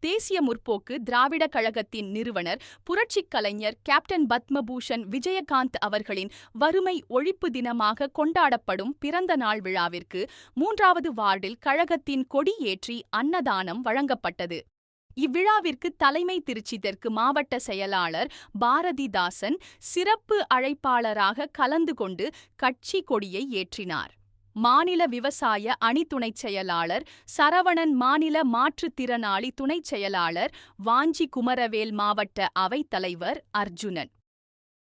தேசிய முற்போக்கு திராவிட கழகத்தின் நிறுவனர் புரட்சிக் கலைஞர் கேப்டன் பத்மபூஷன் விஜயகாந்த் அவர்களின் வறுமை ஒழிப்பு தினமாக கொண்டாடப்படும் பிறந்த நாள் விழாவிற்கு மூன்றாவது வார்டில் கழகத்தின் கொடி ஏற்றி அன்னதானம் வழங்கப்பட்டது. இவ்விழாவிற்கு தலைமை திருச்சி தெற்கு மாவட்ட செயலாளர் பாரதிதாசன் சிறப்பு அழைப்பாளராக கலந்து கொண்டு கட்சி கொடியை ஏற்றினார். மாநில விவசாய அணி துணைச் செயலாளர் சரவணன் மாநில மாற்றுத்திறனாளி துணைச் செயலாளர் வாஞ்சி குமரவேல் மாவட்ட அவைத் தலைவர் அர்ஜுனன்.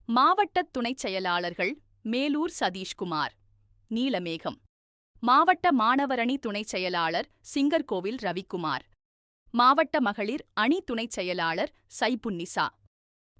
மாவட்ட துணைச் செயலாளர்கள் மேலூர் சதீஷ்குமார். நீலமேகம். மாவட்ட மாணவரணி துணைச் செயலாளர் சிங்கர்கோவில் ரவிக்குமார். மாவட்ட மகளிர் அணி துணைச் செயலாளர் சைபுன்னிசா.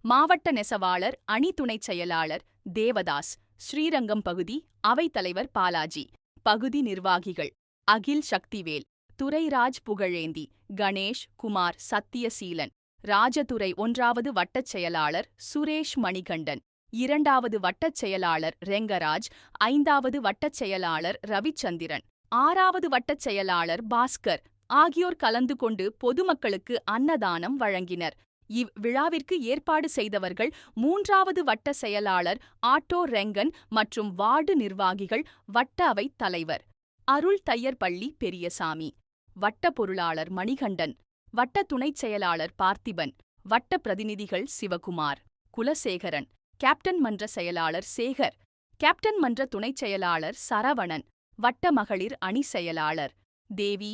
மாவட்ட நெசவாளர் அணி துணைச் செயலாளர் தேவதாஸ். ஸ்ரீரங்கம் பகுதி அவைத்தலைவர் பாலாஜி. பகுதி நிர்வாகிகள் அகில் சக்திவேல் துரைராஜ் புகழேந்தி கணேஷ் குமார் சத்தியசீலன் ராஜதுரை ஒன்றாவது வட்டச் செயலாளர் சுரேஷ் மணிகண்டன் இரண்டாவது வட்டச் செயலாளர் ரெங்கராஜ் ஐந்தாவது வட்டச் செயலாளர் ரவிச்சந்திரன் ஆறாவது வட்டச் செயலாளர் பாஸ்கர் ஆகியோர் கலந்து கொண்டு பொதுமக்களுக்கு அன்னதானம் வழங்கினர். இவ்விழாவிற்கு ஏற்பாடு செய்தவர்கள் மூன்றாவது வட்ட செயலாளர் ஆட்டோ ரெங்கன் மற்றும் வார்டு நிர்வாகிகள் வட்ட அவை தலைவர் அருள் தையர்பள்ளி பெரியசாமி வட்ட பொருளாளர் மணிகண்டன் வட்ட துணைச் செயலாளர் பார்த்திபன் வட்ட பிரதிநிதிகள் சிவகுமார் குலசேகரன் கேப்டன் மன்ற செயலாளர் சேகர் கேப்டன் மன்ற துணைச் செயலாளர் சரவணன் வட்ட மகளிர் அணி செயலாளர் தேவி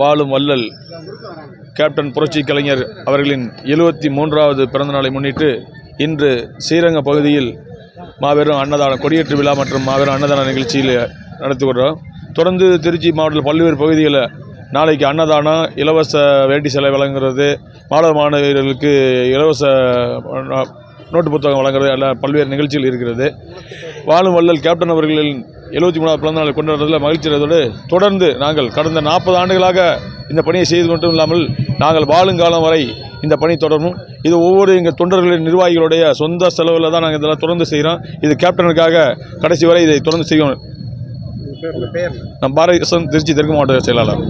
வாழும் வள்ளல் கேப்டன் புரட்சி கலைஞர் அவர்களின் எழுபத்தி மூன்றாவது பிறந்தநாளை முன்னிட்டு இன்று ஸ்ரீரங்க பகுதியில் மாபெரும் அன்னதான கொடியேற்று விழா மற்றும் மாபெரும் அன்னதான நிகழ்ச்சியில் நடத்தி வருகிறோம் தொடர்ந்து திருச்சி மாவட்டத்தில் பல்வேறு பகுதிகளில் நாளைக்கு அன்னதானம் இலவச வேட்டி சிலை வழங்குறது மாணவ மாணவியர்களுக்கு இலவச நோட்டு புத்தகம் வழங்குறது எல்லாம் பல்வேறு நிகழ்ச்சிகள் இருக்கிறது. வாழும் வள்ளல் கேப்டன் அவர்களின் எழுபத்தி மூணாவது பிறந்தநாளை கொண்டாடுறதில் மகிழ்ச்சி அடைவதோடு தொடர்ந்து நாங்கள் கடந்த நாற்பது ஆண்டுகளாக இந்த பணியை செய்து மட்டும் இல்லாமல் நாங்கள் வாழுங்காலம் வரை இந்த பணி தொடரும் இது ஒவ்வொரு எங்கள் தொண்டர்களின் நிர்வாகிகளுடைய சொந்த செலவில் தான் நாங்கள் இதெல்லாம் தொடர்ந்து செய்கிறோம். இது கேப்டனுக்காக கடைசி வரை இதை தொடர்ந்து செய்வோம் நம் பாரதிதாசன் திருச்சி தெற்கு மாவட்ட செயலாளர்.